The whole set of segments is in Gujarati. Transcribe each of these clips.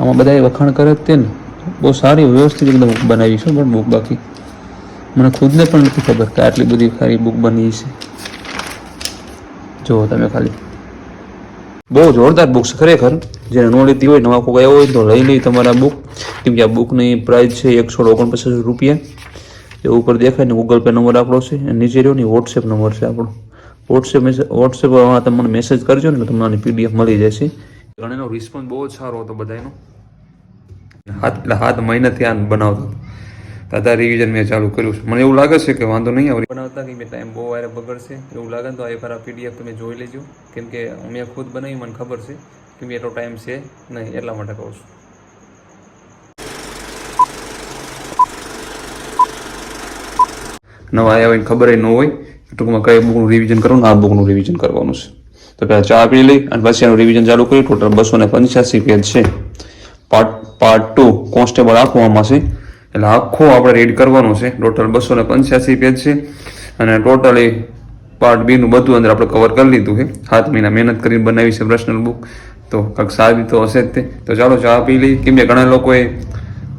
આમાં બધા વખાણ કરે તે ને. બહુ સારી વ્યવસ્થિત એકદમ બનાવી છે પણ બુક બાકી. મને ખુદને પણ નથી ખબર કે આટલી બધી સારી બુક બની છે. જુઓ તમે ખાલી. બહુ જોરદાર બુક્સ ખરેખર. જેને ન લીધી હોય, નવા કોઈ આવ્યો હોય તો લઈ લઈ તમારા બુક કેમ કે આ બુકની પ્રાઇસ છે એકસો ઓગણપચાસ રૂપિયા. એ ઉપર દેખાય ને ગૂગલ પે નંબર આપણો છે. નીચે રહ્યો ને વોટ્સએપ નંબર છે આપણો. વોટ્સએપ મેસેજ વોટ્સએપમાં તમને મેસેજ કરજો ને તમને આની પીડીએફ મળી જશે. ઘણીનો રિસ્પોન્સ બહુ જ સારો હતો બધાનો હાથ એટલે હાથ મહિનાથી આ બનાવતો દાદા રિવિઝન મેં ચાલુ કર્યું છે. મને એવું લાગે છે કે વાંધો નહીં આવે. બનાવતા કે મેં ટાઈમ બહુ વારે બગડશે. એવું લાગે ને તો એક વાર આ પીડીએફ તમે જોઈ લેજો. કેમ કે મેં ખુદ બનાવી મને ખબર છે કે મેં એટલો ટાઈમ છે નહીં એટલા માટે કહું છું. નવા આવ્યા હોય ને ખબર ન હોય. ટૂંકમાં કઈ બુકનું રિવિઝન કરવાનું આ બુકનું રિવિઝન કરવાનું છે. તો પહેલાં ચા પી લઈ અને પછી એનું રિવિઝન ચાલુ કરી ટોટલ બસો ને પંચ્યાસી પેજ છે. પાર્ટ પાર્ટ ટુ કોન્સ્ટેબલ આખું આમાં છે. એટલે આખો આપણે રીડ કરવાનું છે. ટોટલ બસો ને પંચ્યાસી પેજ છે. અને ટોટલી પાર્ટ બીનું બધું અંદર આપણે કવર કરી લીધું છે. સાત મહિના મહેનત કરીને બનાવી છે પર્સનલ બુક તો કંઈક સારી તો હશે જ તે. તો ચાલો ચા પી લઈ કેમ કે ઘણા લોકોએ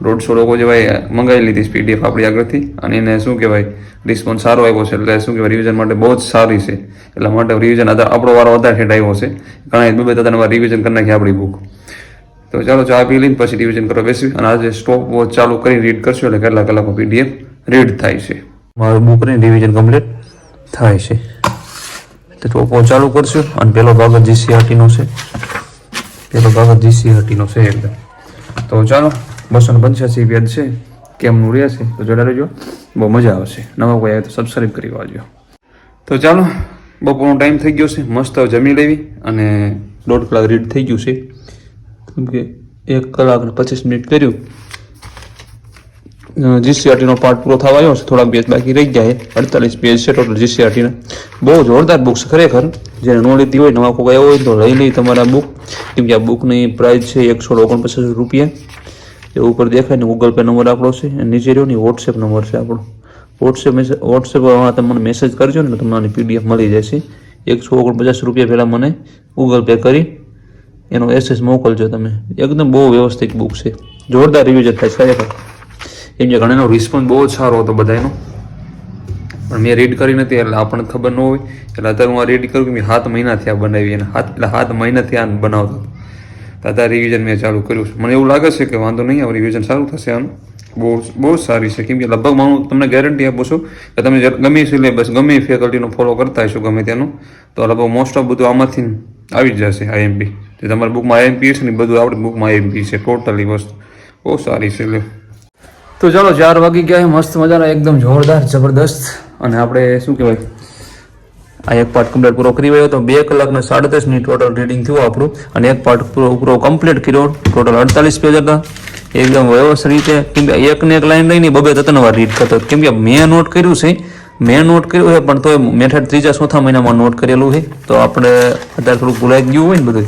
દોઢસો લોકો જેવાય મંગાવી લીધી પીડીએફ આપણી આગળથી. અને એને શું કહેવાય? રિસ્પોન્સ સારો આવ્યો છે. એટલે શું કહેવાય? રિવિઝન માટે બહુ જ સારી છે. એટલા માટે રિવિઝન આપણો વારો વધારે ઠેઠ આવ્યો છે. ઘણા બે ત્રણ રિવિઝન કરી નાખી આપણી બુક તો ચાલો, ચા પી લઈને પછી રિવિઝન કરવા બેસી અને આજે સ્ટોપ વોચ ચાલુ કરી રીડ કરશું એટલે કેટલા કલાકમાં પીડીએફ રીડ થાય છે. મારું બુકની રિવિઝન કમ્પ્લીટ થાય છે. તો સ્ટોપ વોચ ચાલુ કરશું. અને પહેલો ભાગ જીસીઆરટીનો છે. પહેલો ભાગ જીસીઆરટીનો છે એકદમ તો ચાલો બસો પંચ્યાસી પેજ છે. કેમનું રહેશે? તો જોડા રહેજો. બહુ મજા આવશે. નવા કોઈ આવે તો સબસ્ક્રાઈબ કરી વાળજો. તો ચાલો, બપોરનો ટાઈમ થઈ ગયો છે. મસ્ત જમી લેવી અને દોઢ કલાક રીડ થઈ ગયું છે. કેમ કે એક કલાક પચીસ મિનિટ કર્યું. જીસીઆરટીનો પાર્ટ પૂરો થવા આવ્યો છે. થોડાક પેજ બાકી રહી ગયા છે. અડતાલીસ પેજ છે ટોટલ જીસીઆરટીના બહુ જોરદાર બુક છે ખરેખર. જેને ન લીધી હોય, નવા કોઈ આવ્યો હોય તો લઈ લઈ તમારા બુક કેમ કે આ બુકની પ્રાઇસ છે એકસો ઓગણપચાસ રૂપિયા. એ ઉપર દેખાય ને ગૂગલ પે નંબર આપણો છે નીચે રહ્યો ને વોટ્સએપ નંબર છે આપણો. વોટ્સએપ વોટ્સએપમાં તમને મેસેજ કરજો ને તમને પીડીએફ મળી જશે એકસો ઓગણપચાસ રૂપિયા પહેલાં મને ગૂગલ પે કરી, એનો એસએસ મોકલજો તમે. એકદમ બહુ વ્યવસ્થિત બુક છે. જોરદાર રિવિઝન થાય છે ખરેખર. એમ કે ઘણાનો રિસ્પોન્સ બહુ જ સારો હતો બધાનો પણ મેં રીડ કરી નથી, એટલે આપણને ખબર ન હોય. એટલે અત્યારે હું આ રીડ કરું કે મેં સાત મહિનાથી આ બનાવી અને હાથ એટલે સાત મહિનાથી આ બનાવતો. દાદા રિવિઝન મેં ચાલુ કર્યું છે. મને એવું લાગે છે કે વાંધો નહીં આવે રિવિઝન સારું થશે આનું બહુ બહુ સારી છે. કેમ કે લગભગ હું તમને ગેરંટી આપું છું કે તમે ગમે સિલેબસ ગમે ફેકલ્ટીનો ફોલો કરતા હશો, ગમે તેનું, તો લગભગ મોસ્ટ ઓફ બધું આમાંથી આવી જ જશે આઈએમપી જે તમારી બુકમાં આઈએમપી છે ને બધું આપણી બુકમાં આઈએમપી છે ટોટલી વસ્તુ બહુ સારી છે લે તો ચાલો, ચાર વાગી ગયા મસ્ત મજાના, એકદમ જોરદાર, જબરદસ્ત. અને આપણે શું કહેવાય? આ એક પાર્ટ કમ્પ્લીટ પૂરો કરી રહ્યો તો બે કલાકને સાડત્રીસ મિનિટ ટોટલ રીડિંગ થયું આપણું. અને એક પાર્ટ પૂરો પૂરો કમ્પ્લીટ કર્યો. ટોટલ અડતાલીસ પેજ હતા. એકદમ વ્યવસ્થિત રીતે. કેમ કે એક એક લાઈન લઈને બબે ત્રણ વાર રીડ કરતો. કેમ કે મેં નોટ કર્યું છે. મેં નોટ કર્યું છે, પણ તોય મેથડ ત્રીજા ચોથા મહિનામાં નોટ કરેલું છે. તો આપણે અત્યારે થોડું ભૂલાઈ ગયું હોય ને બધું.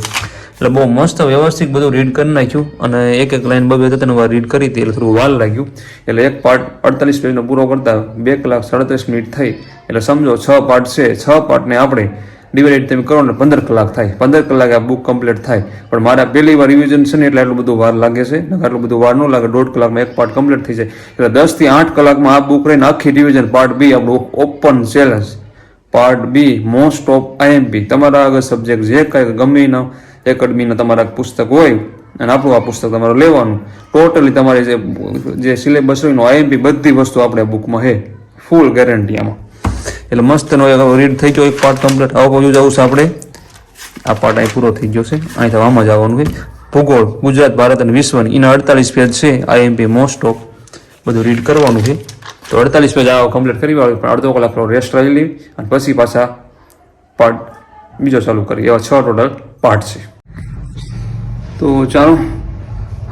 એટલે બહુ મસ્ત વ્યવસ્થિત બધું રીડ કરી નાખ્યું અને એક એક લાઈન બબે ત્રણ વાર રીડ કરી હતી એટલે થોડું વાર લાગ્યું. એટલે એક પાર્ટ અડતાલીસ પેજનો પૂરો કરતા બે કલાક સાડત્રીસ મિનિટ થઈ. એટલે સમજો છ પાર્ટ છે, છ પાર્ટને આપણે ડિવાઈડ તમે કરો ને પંદર કલાક થાય. પંદર કલાક આ બુક કમ્પ્લીટ થાય. પણ મારા પહેલી વાર રિવિઝન છે ને એટલે એટલું બધું વાર લાગે છે. આટલું બધું વાર ન લાગે, દોઢ કલાકમાં એક પાર્ટ કમ્પ્લીટ થઈ જાય. એટલે દસથી આઠ કલાકમાં આ બુક રહીને આખી રિવિઝન પાર્ટ બી આપણું open challenge part B most of IMP તમારા આગળ સબ્જેક્ટ જે કાંઈ ગમે એના એકેડમીના તમારા પુસ્તક હોય, અને આપણું આ પુસ્તક તમારે લેવાનું. ટોટલી તમારે જે જે સિલેબસ હોય આઈએમપી બધી વસ્તુ આપણે બુકમાં હે. ફૂલ ગેરંટી આમાં. એટલે મસ્તનો રીડ થઈ ગયો, એક પાર્ટ કમ્પ્લીટ આવો બાજુ જવું છે આપણે. આ પાર્ટ અહીં પૂરો થઈ ગયો છે. અહીંથી આમાં જ આવવાનું છે. ભૂગોળ, ગુજરાત, ભારત અને વિશ્વની. એના અડતાલીસ પેજ છે આઈએમપી મોસ્ટ ઓફ બધું રીડ કરવાનું છે. તો અડતાલીસ પેજ આવો કમ્પ્લીટ કરી વાળું પણ અડધો કલાક રેસ્ટ લઈ લેવી અને પછી પાછા પાર્ટ બીજો ચાલુ કરી એવા છ ટોટલ પાર્ટ છે. તો ચાલો,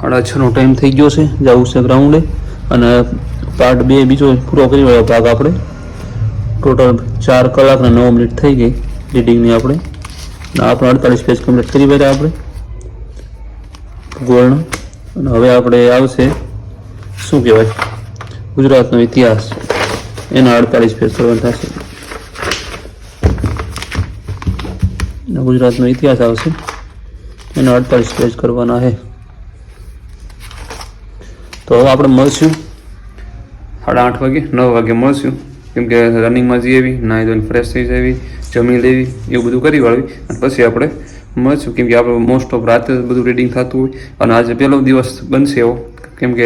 સાડા છનો ટાઈમ થઈ ગયો છે, જવું છે ગ્રાઉન્ડે. અને પાર્ટ બે બીજો પૂરો કરી વાળો ભાગ આપણે. ટોટલ ચાર કલાક અને નવ મિનિટ થઈ ગઈ રીડિંગની આપણે. આપણે અડતાલીસ પેજ કમ્પ્લીટ કરી બેઠા આપણે. ભૂગોળનો અને હવે આપણે આવશે, શું કહેવાય? ગુજરાતનો ઇતિહાસ. એના અડતાલીસ પેજ કરવાનું થશે અને ગુજરાતનો ઇતિહાસ આવશે. એના અડતાલીસ પેજ કરવાના છે. તો હવે આપણે મળશું. સાડા આઠ વાગે, નવ વાગે મળશું. કેમ કે રનિંગમાં એવી, નાહી ધોઈને ફ્રેશ થઈ જવી જમી લેવી, એવું બધું કરી વાળવી. અને પછી આપણે મળશું. કેમ કે આપણે મોસ્ટ ઓફ રાતે બધું રીડિંગ થતું હોય. અને આજે પહેલો દિવસ બનશે એવો. કેમ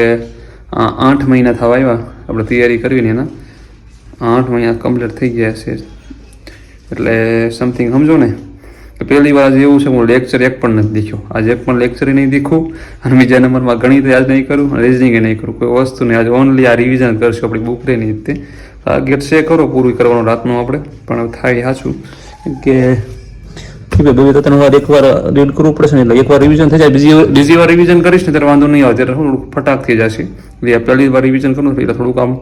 આઠ મહિના થવા આવ્યા. આપણે તૈયારી કરવી ને એના આઠ મહિના કમ્પ્લીટ થઈ ગયા છે. એટલે સમથિંગ સમજો ને. કે પહેલી વાર આજે એવું છે, હું લેક્ચર એક પણ નથી દેખ્યો આજે એક પણ લેક્ચર નહીં દેખું અને બીજા નંબરમાં ગણિત આજ નહીં કરું અને રિઝનિંગ નહીં કરું. કોઈ વસ્તુ નહીં આજે ઓનલી આ રિવિઝન કરશું આપણી બુક રહી નહીં તે આ ગેટ છે કરો પૂરું કરવાનું રાતનું આપણે, પણ થાય સાચું. કે ઠીક બે ત્રણ વાર એકવાર રીડ કરવું પડશે ને એટલે એકવાર રિવિઝન થઈ જાય, બીજી બીજી વાર રિવિઝન કરીશ ને ત્યારે વાંધો નહીં આવે, ત્યારે થોડુંક ફટાક થઈ જશે. એટલે પહેલી વાર રિવિઝન કરું એટલે થોડુંક આમ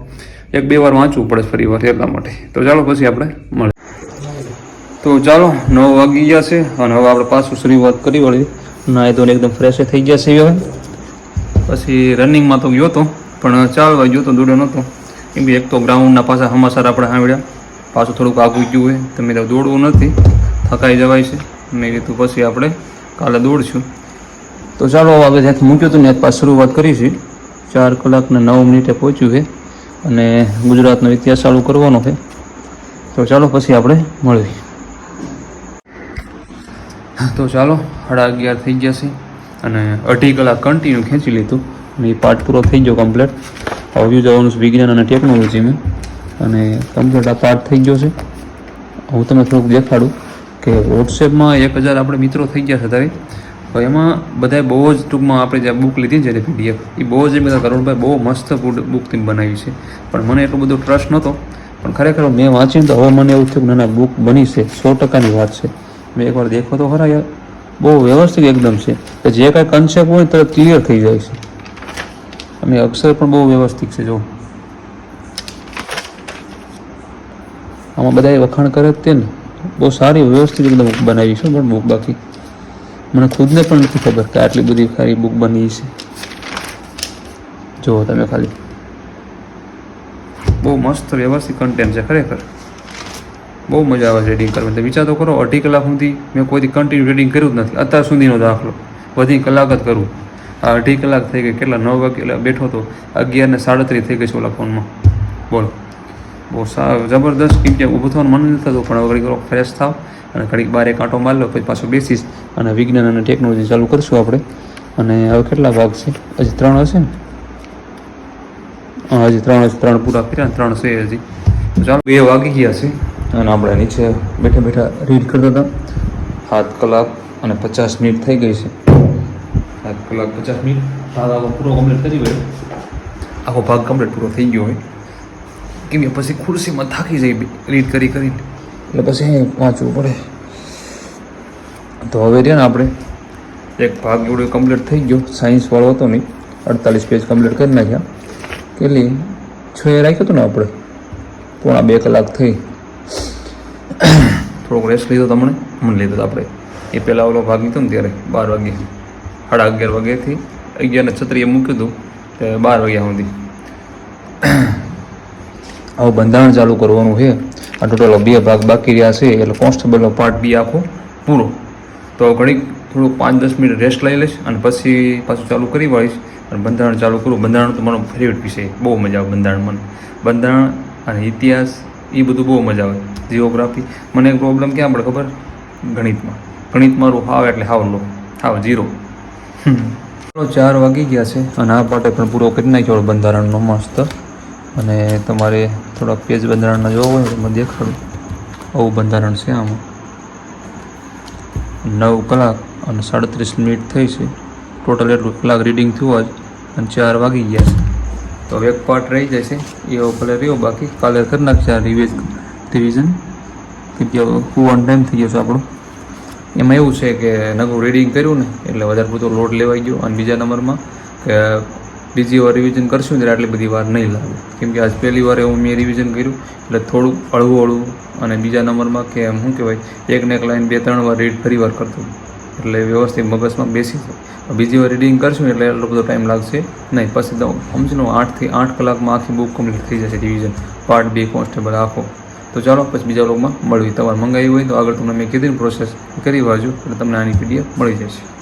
એક બે વાર વાંચવું પડે ફરી વાર એટલા માટે. તો ચાલો પછી આપણે મળીએ. તો ચાલો, નવ વાગી ગયા છે અને હવે આપણે પાછું શરૂઆત કરી વળી. નાય તો એકદમ ફ્રેશ થઈ ગયા છે હવે. પછી રનિંગમાં તો ગયો તો, પણ ચાલવા ગયો તો દોડ્યો નહોતો. કેમ કે એક તો ગ્રાઉન્ડના પાછા સમાચાર આપણે સાંભળ્યા પાછું થોડુંક આગું ગયું હોય, તો દોડવું નથી. થકાઈ જવાય છે. મેં કીધું પછી આપણે કાલે દોડશું. તો ચાલો આગળ જ્યાંથી મૂક્યું હતું ને ત્યાં શરૂઆત શરૂઆત કરીશું ચાર કલાકને નવ મિનિટે પહોંચ્યું છે અને ગુજરાતનો ઇતિહાસ ચાલુ કરવાનો છે. તો ચાલો, પછી આપણે મળીએ. તો ચાલો, સાડા અગિયાર થઈ ગયા છે અને અઢી કલાક કન્ટિન્યુ ખેંચી લીધું. અને એ પાર્ટ પૂરો થઈ ગયો કમ્પ્લીટ આવ્યું જવાનું છે વિજ્ઞાન અને ટેકનોલોજીમાં અને કમ્પ્લીટ આ પાઠ થઈ ગયો છે. હું તમને થોડુંક દેખાડું કે વોટ્સએપમાં એક હજાર આપણે મિત્રો થઈ ગયા છે અત્યારે તો એમાં બધાએ બહુ જ ટૂંકમાં આપણે જે બુક લીધી છે પીડીએફ એ બહુ જ બધા કરોડભાઈ બહુ મસ્ત બુક તેમ બનાવી છે. પણ મને એટલો બધો ટ્રસ્ટ નહોતો. પણ ખરેખર મેં વાંચીને તો હવે મને એવું થયું કે ના બુક બની છે, સો ટકાની વાત છે. મેં એકવાર દેખો તો ખરા બહુ વ્યવસ્થિત એકદમ છે કે જે કાંઈ કન્સેપ્ટ હોય તરત ક્લિયર થઈ જાય છે. અને અક્ષર પણ બહુ વ્યવસ્થિત છે, જો. આમાં બધાએ વખાણ કરે તે ને. બહુ સારી વ્યવસ્થિત એકદમ બનાવી છે પણ બુક બાકી. મને ખુદને પણ નથી ખબર કે આટલી બધી સારી બુક બની છે. જુઓ તમે ખાલી. બહુ મસ્ત વ્યવસ્થિત કન્ટેન્ટ છે ખરેખર. બહુ મજા આવે છે રીડિંગ કરવાની. તો વિચાર તો કરો, અઢી કલાક સુધી મેં કોઈથી કન્ટિન્યુ રીડિંગ કર્યું જ નથી. અત્યાર સુધીનો દાખલો. વધી કલાક જ કરું. આ અઢી કલાક થઈ ગઈ, કેટલા? નવ વાગે બેઠો તો અગિયાર ને સાડત્રીસ થઈ ગઈ છે ઓલા ફોનમાં બોલો. બહુ સા, જબરદસ્ત કેમ કે ઊભું થવાનું મન નથી થતું, પણ હવે ઘડીક ફ્રેશ થાવ અને ઘડીક બારે એક આંટો મારી લો, પછી પાછો બેસીશ અને વિજ્ઞાન અને ટેકનોલોજી ચાલુ કરશું આપણે. અને હવે કેટલા ભાગ છે? હજી ત્રણ હશે ને? હજી ત્રણ ત્રણ પૂરા કર્યા ત્રણ છે હજી. ચાલો, બે વાગી ગયા છે. અને આપણે નીચે બેઠા બેઠા રીડ કરતા હતા. સાત કલાક અને પચાસ મિનિટ થઈ ગઈ છે. સાત કલાક પચાસ મિનિટ. ભાગ આખો પૂરો કમ્પ્લીટ કરી ગયો. આખો ભાગ કમ્પ્લીટ પૂરો થઈ ગયો હોય. કેમ કે પછી ખુરશીમાં થાકી જાય રીડ કરી કરીને. એટલે પછી અહીં વાંચવું પડે. તો હવે રહ્યા ને આપણે એક ભાગ એવડો કમ્પ્લીટ થઈ ગયો. સાયન્સવાળો હતો નહીં. અડતાલીસ પેજ કમ્પ્લીટ કરી નાખ્યા. કેટલી? છ એ રાખ્યો હતો ને આપણે? પોણા બે કલાક થઈ. થોડોક રેસ્ટ લીધો તમને? મને લીધો આપણે. એ પહેલાં ઓલો ભાગ લીધો ને ત્યારે બાર વાગે સાડા અગિયાર વાગ્યાથી અગિયારને છત્રીએ મૂક્યું હતું, તે બાર વાગ્યા સુધી. હવે બંધારણ ચાલુ કરવાનું છે. આ ટોટલ બે ભાગ બાકી રહ્યા છે, એટલે કોન્સ્ટેબલનો પાર્ટ બી આખો પૂરો. તો ઘડીક થોડુંક પાંચ દસ મિનિટ રેસ્ટ લઈ લઈશ અને પછી પાછું ચાલુ કરી વાળીશ. અને બંધારણ ચાલુ કરું. બંધારણ તો મારો ફેવરેટ વિષય બહુ મજા આવે બંધારણ મને. બંધારણ અને ઇતિહાસ, એ બધું બહુ મજા આવે. જીઓગ્રાફી. મને એક પ્રોબ્લેમ ક્યાં પડે ખબર? ગણિતમાં. ગણિત મારું હાવ એટલે હાવ લો. હાવ જીરો ચાર વાગી ગયા છે. અને આ પાટે પણ પૂરો કરી નાખ્યો બંધારણનો મસ્ત. અને તમારે થોડાક પેજ બંધારણના જોવા હોય તો મને દેખાડું. આવું બંધારણ છે આમાં. નવ કલાક અને સાડત્રીસ મિનિટ થઈ છે. ટોટલ એટલું કલાક રીડિંગ થયું આજ. અને ચાર વાગી ગયા છે. તો હવે એક પાર્ટ રહી જાય છે એવો ભલે રહ્યો. બાકી કાલે કરી નાખશે આ રિવિઝ કે કેમ કે કુવાનો ટાઈમ થઈ ગયો છે આપણો. એમાં એવું છે કે નવું રીડિંગ કર્યું ને, એટલે વધારે પૂરતો લોડ લેવાઈ ગયો. અને બીજા નંબરમાં કે બીજી વાર રિવિઝન કરશું ને આટલી બધી વાર નહીં લાગે. કેમ કે આજ પહેલી વાર એવું મેં રિવિઝન કર્યું, એટલે થોડુંક હળવું હળવું. અને બીજા નંબરમાં કે એમ શું કહેવાય, એક ને એક લાઈન બે ત્રણ વાર રીડ ફરી વાર કરતો. એટલે વ્યવસ્થિત મગજમાં બેસી જાય. બીજી વાર રીડિંગ કરશું એટલે એટલો બધો ટાઈમ લાગશે નહીં. પછી સમજી લો આઠથી આઠ કલાકમાં આખી બુક કમ્પ્લીટ થઈ જશે રિવિઝન પાર્ટ બી કોન્સ્ટેબલ આખો. તો ચાલો પછી બીજા લોકમાં મળવી તમારે મંગાવી હોય તો આગળ તમને મેં કીધી પ્રોસેસ કરી વાજો એટલે તમને આની પીડીએફ મળી જશે.